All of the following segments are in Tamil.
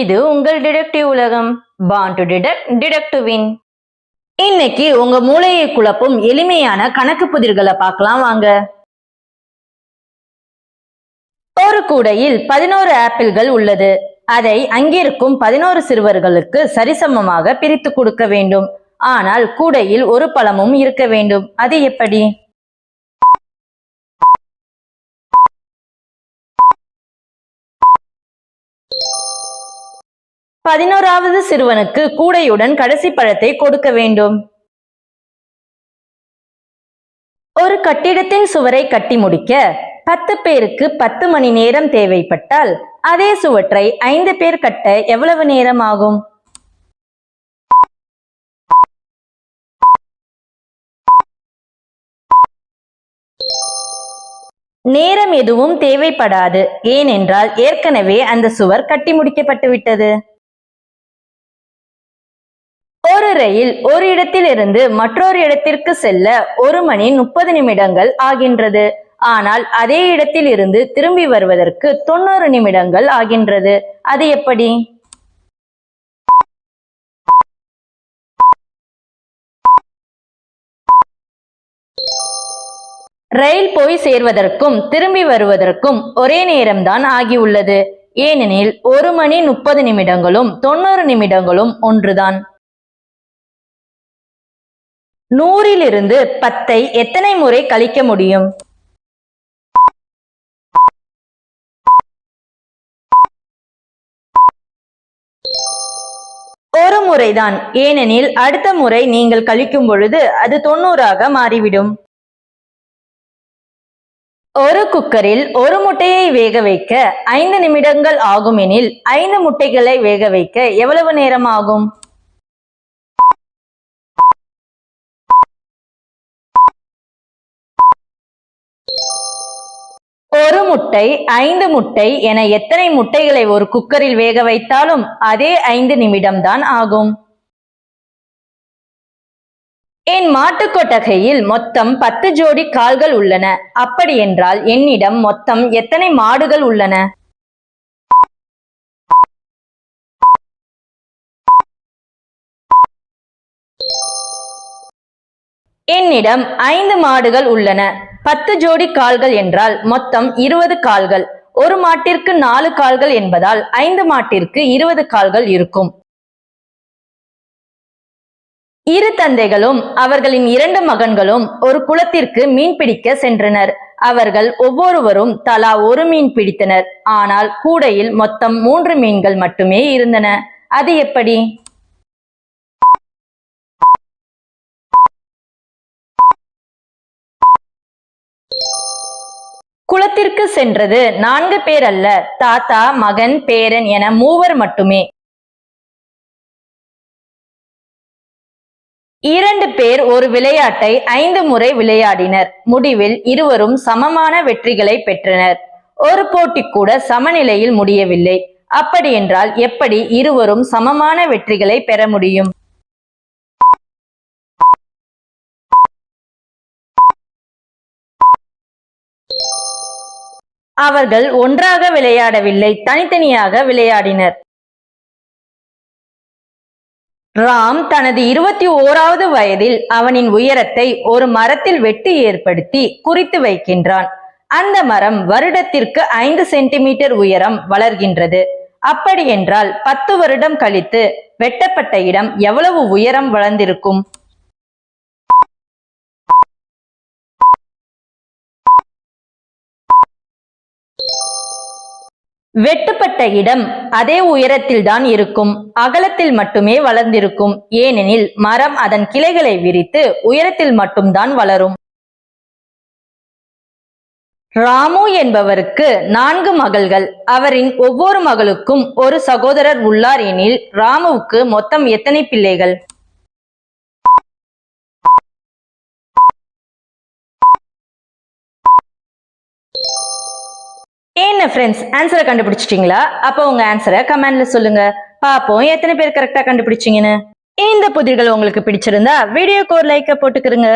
இது உங்கள் டிடெக்டிவ் உலகம். Born to detect detect win இன்னைக்கு உங்க மூளையை குழப்பும் எளிமையான கணக்கு புதிர்களை பார்க்கலாம் வாங்க. ஒரு கூடையில் பதினோரு ஆப்பிள்கள் உள்ளது. அதை அங்கிருக்கும் பதினோரு சிறுவர்களுக்கு சரிசமமாக பிரித்து கொடுக்க வேண்டும். ஆனால் கூடையில் ஒரு பழமும் இருக்க வேண்டும். அது எப்படி? பதினோராவது சிறுவனுக்கு கூடையுடன் கடைசி பழத்தை கொடுக்க வேண்டும். ஒரு கட்டிடத்தின் சுவரை கட்டி முடிக்க பத்து பேருக்கு பத்து மணி நேரம் தேவைப்பட்டால் அதே சுவற்றை ஐந்து பேர் கட்ட எவ்வளவு நேரம் ஆகும்? நேரம் எதுவும் தேவைப்படாது. ஏனென்றால் ஏற்கனவே அந்த சுவர் கட்டி முடிக்கப்பட்டு விட்டது ஒரு ரயில் ஒரு இடத்திலிருந்து மற்றொரு இடத்திற்கு செல்ல ஒரு மணி முப்பது நிமிடங்கள் ஆகின்றது. ஆனால் அதே இடத்தில் இருந்து திரும்பி வருவதற்கு தொண்ணூறு நிமிடங்கள் ஆகின்றது. அது எப்படி? ரயில் போய் சேர்வதற்கும் திரும்பி வருவதற்கும் ஒரே நேரம்தான் ஆகியுள்ளது. ஏனெனில் ஒரு மணி முப்பது நிமிடங்களும் தொண்ணூறு நிமிடங்களும் ஒன்றுதான். நூறிலிருந்து பத்தை எத்தனை முறை கழிக்க முடியும்? ஒரு முறைதான். ஏனெனில் அடுத்த முறை நீங்கள் கழிக்கும் பொழுது அது தொண்ணூறாக மாறிவிடும். ஒரு குக்கரில் ஒரு முட்டையை வேக வைக்க ஐந்து நிமிடங்கள் ஆகும் எனில் ஐந்து முட்டைகளை வேக வைக்க எவ்வளவு நேரம் ஆகும்? முட்டை ஐந்து முட்டை என எத்தனை முட்டைகளை ஒரு குக்கரில் வேக வைத்தாலும் அதே ஐந்து நிமிடம்தான் ஆகும். என் மாட்டு கொட்டகையில் மொத்தம் பத்து ஜோடி கால்கள் உள்ளன. அப்படி என்றால் என்னிடம் மொத்தம் எத்தனை மாடுகள் உள்ளன? என்னிடம் ஐந்து மாடுகள் உள்ளன. பத்து ஜோடி கால்கள் என்றால் மொத்தம் இருபது கால்கள். ஒரு மாட்டிற்கு நாலு கால்கள் என்பதால் ஐந்து மாட்டிற்கு இருபது கால்கள் இருக்கும். இரு தந்தைகளும் அவர்களின் இரண்டு மகன்களும் ஒரு குளத்திற்கு மீன் பிடிக்க சென்றனர். அவர்கள் ஒவ்வொருவரும் தலா ஒரு மீன் பிடித்தனர். ஆனால் கூடையில் மொத்தம் மூன்று மீன்கள் மட்டுமே இருந்தன. அது எப்படி? குளத்திற்கு சென்றது. நான்கு பேர் அல்ல. தாத்தா மகன் பேரன் என மூவர் மட்டுமே. இரண்டு பேர் ஒரு விளையாட்டை ஐந்து முறை விளையாடினர். முடிவில் இருவரும் சமமான வெற்றிகளை பெற்றனர். ஒரு போட்டி கூட சமநிலையில் முடியவில்லை. அப்படி என்றால் எப்படி இருவரும் சமமான வெற்றிகளை பெற முடியும்? அவர்கள் ஒன்றாக விளையாடவில்லை தனித்தனியாக விளையாடினர். ராம் தனது இருபத்தி ஓராவது வயதில் அவனின் உயரத்தை ஒரு மரத்தில் வெட்டி ஏற்படுத்தி குறித்து வைக்கின்றான். அந்த மரம் வருடத்திற்கு ஐந்து சென்டிமீட்டர் உயரம் வளர்கின்றது. அப்படி என்றால் பத்து வருடம் கழித்து வெட்டப்பட்ட இடம் எவ்வளவு உயரம் வளர்ந்திருக்கும்? வெட்டுப்பட்ட இடம் அதே உயரத்தில் தான் இருக்கும். அகலத்தில் மட்டுமே வளர்ந்திருக்கும். ஏனெனில் மரம் அதன் கிளைகளை விரித்து உயரத்தில் மட்டும்தான் வளரும். ராமு என்பவருக்கு நான்கு மகள்கள். அவரின் ஒவ்வொரு மகளுக்கும் ஒரு சகோதரர் உள்ளார் எனில் ராமுவுக்கு மொத்தம் எத்தனை பிள்ளைகள்? என்ன ஃப்ரெண்ட்ஸ் ஆன்சரை கண்டுபிடிச்சிட்டீங்களா? அப்போ உங்க ஆன்சரை கமெண்ட்ல சொல்லுங்க. பாப்போம் எத்தனை பேர் கரெக்டா கண்டுபிடிச்சீங்கன்னு. இந்த புதிர்கள் உங்களுக்கு பிடிச்சிருந்தா வீடியோக்கு ஒரு லைக்க போட்டுக்கிறங்க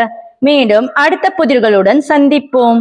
மீண்டும் அடுத்த புதிர்களுடன் சந்திப்போம்.